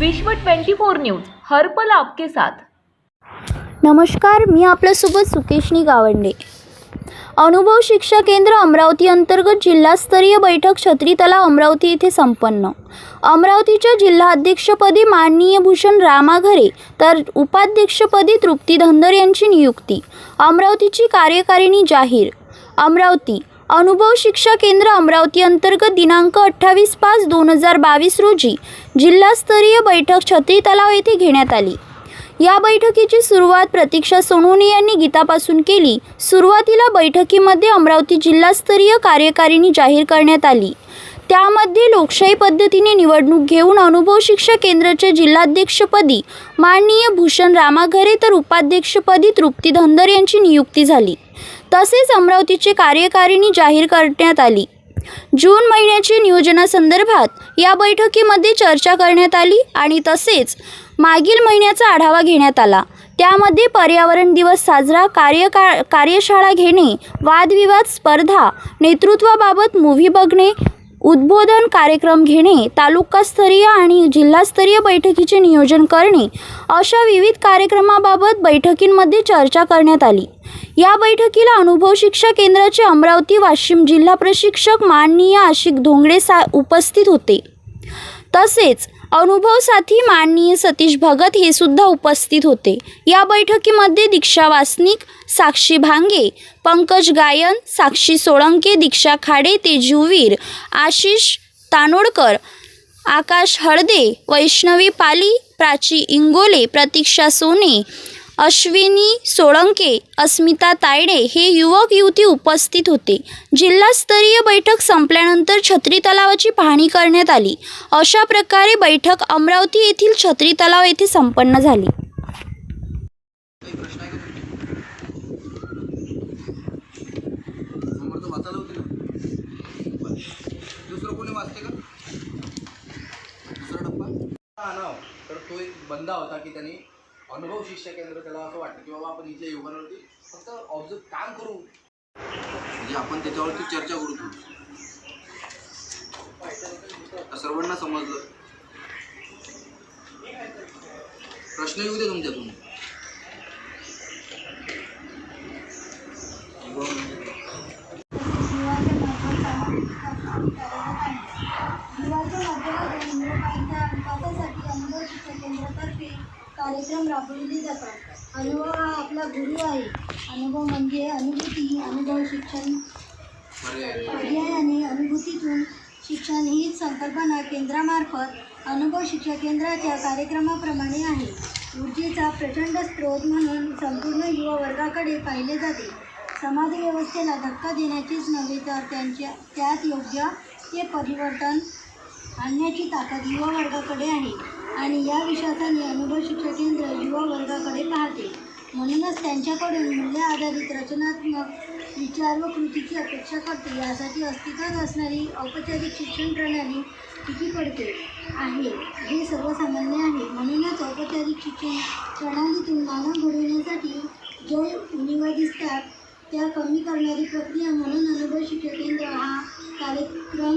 विश्व 24 न्यूज हर्पल आपके साथ. नमस्कार मी आपल्यासोबत सुकेशनी गावंडे. अनुभव शिक्षा केंद्र अमरावती अंतर्गत जिल्हास्तरीय बैठक छत्री तलाव अमरावती येथे संपन्न. अमरावतीच्या जिल्हाध्यक्षपदी माननीय भूषण रामाघरे तर उपाध्यक्षपदी तृप्ती धंदर यांची नियुक्ती. अमरावतीची कार्यकारिणी जाहीर. अमरावती अनुभव शिक्षा केंद्र अमरावती अंतर्गत दिनांक अठ्ठावीस पाच दोन हजार बावीस रोजी जिल्हास्तरीय बैठक छत्री तलाव येथे घेण्यात आली. या बैठकीची सुरुवात प्रतीक्षा सोनवणे यांनी गीतापासून केली. सुरुवातीला बैठकीमध्ये अमरावती जिल्हास्तरीय कार्यकारिणी जाहीर करण्यात आली. त्यामध्ये लोकशाही पद्धतीने निवडणूक घेऊन अनुभव शिक्षा केंद्राच्या जिल्हाध्यक्षपदी माननीय भूषण रामाघरे तर उपाध्यक्षपदी तृप्ती धनगर यांची नियुक्ती झाली. तसेच अमरावतीची कार्यकारिणी जाहीर करण्यात आली. जून महिन्याच्या नियोजनासंदर्भात या बैठकीमध्ये चर्चा करण्यात आली आणि तसेच मागील महिन्याचा आढावा घेण्यात आला. त्यामध्ये पर्यावरण दिवस साजरा कार्यका कार्यशाळा घेणे वादविवाद स्पर्धा नेतृत्वाबाबत मूव्ही बघणे उद्बोधन कार्यक्रम घेणे तालुकास्तरीय आणि जिल्हास्तरीय बैठकीचे नियोजन करणे अशा विविध कार्यक्रमाबाबत बैठकींमध्ये चर्चा करण्यात आली. या बैठकीला अनुभव शिक्षा केंद्राचे अमरावती वाशिम जिल्हा प्रशिक्षक माननीय आशिक धोंगडे सा उपस्थित होते. तसेच अनुभव साथी माननीय सतीश भगत हे सुद्धा उपस्थित होते. या बैठकीमध्ये दीक्षा वासनिक साक्षी भांगे पंकज गायन साक्षी सोळंके दीक्षा खाडे तेजूवीर आशिष तानोडकर आकाश हळदे वैष्णवी पाली प्राची इंगोले प्रतीक्षा सोने अश्विनी सोळंके अस्मिता तायडे हे युवक युवती उपस्थित होते. जिल्हास्तरीय बैठक संपल्यानंतर छत्री तलावाची पाहणी करण्यात आली. अशा प्रकारे बैठक अमरावती येथील छत्री तलाव येथे संपन्न झाली. तर तो एक बंदा होता की त्यांनी अनुभव शिष्य केंद्र त्याला असं वाटतं की बाबा आपण इथल्या योगावरती फक्त ऑब्झर्व काम करू. म्हणजे आपण त्याच्यावरती चर्चा करू सर्वांना समजलं. प्रश्न येऊ दे तुमच्यातून. कार्यक्रम राबविले जातात. अनुभव हा आपला गुरु आहे. अनुभव म्हणजे अनुभूती अनुभव शिक्षण. पर्यायाने अनुभूतीतून शिक्षण ही संकल्पना केंद्रामार्फत अनुभव शिक्षण केंद्राच्या कार्यक्रमाप्रमाणे आहे. ऊर्जेचा प्रचंड स्रोत म्हणून संपूर्ण युवा वर्गाकडे पाहिले जाते. समाजव्यवस्थेला धक्का देण्याचीच नव्हे तर त्यांच्या त्यात योग्य ते परिवर्तन आणण्याची ताकद युवा वर्गाकडे आहे आणि या विश्वासाने अनुभव शिक्षण केंद्र युवा वर्गाकडे पाहते. म्हणूनच त्यांच्याकडून मूल्य आधारित रचनात्मक विचार व कृतीची अपेक्षा करते. यासाठी अस्तित्वात असणारी औपचारिक शिक्षण प्रणाली किती पडते आहे हे सर्वसामान्य आहे. म्हणूनच औपचारिक शिक्षण प्रणालीतून मानव घडवण्यासाठी जो उणीवा दिसतात त्या कमी करणारी प्रक्रिया म्हणून अनुभव शिक्षण केंद्र हा कार्यक्रम